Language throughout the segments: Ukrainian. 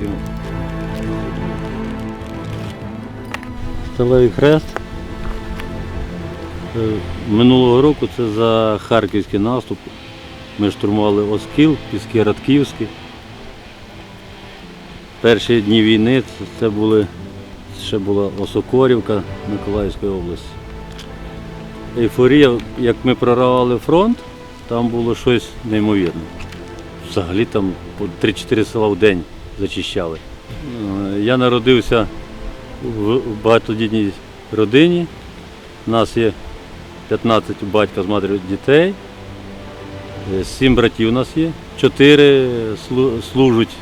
побратимів. Сталевий хрест. Е, Минулого року це за харківський наступ. Ми штурмували Оскіл, Піски Радківські. Перші дні війни це- були, ще була Осокорівка Миколаївської області. Ейфорія, як ми проривали фронт, там було щось неймовірне. Взагалі там по 3-4 села в день зачищали. Е, Я народився в багатодітній родині. У нас є 15 батька з матір'ю дітей. Е, Сім братів у нас є. Чотири служать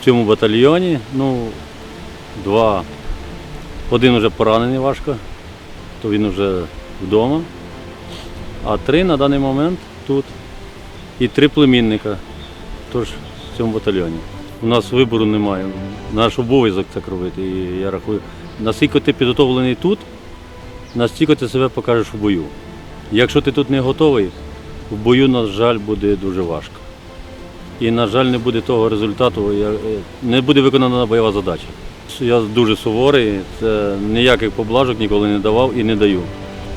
в цьому батальйоні. Ну, два. Один вже поранений важко, то він вже вдома. А три на даний момент тут. І три племінника теж в цьому батальйоні. У нас вибору немає. Наш обов'язок це робити. І я рахую, наскільки ти підготовлений тут, настільки ти себе покажеш у бою. Якщо ти тут не готовий, в бою, на жаль, буде дуже важко. І, на жаль, не буде того результату, е, не буде виконана бойова задача. Я дуже суворий, це ніяких поблажок ніколи не давав і не даю.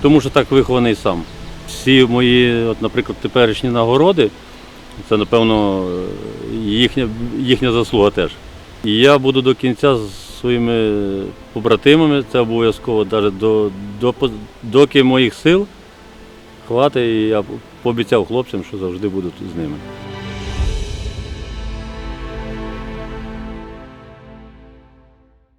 Тому що так вихований сам. Всі мої, от, наприклад, теперішні нагороди, це, напевно, їхня, їхня заслуга теж. І я буду до кінця з своїми побратимами, це обов'язково, навіть до, до, доки моїх сил хватить, і я пообіцяв хлопцям, що завжди буду з ними.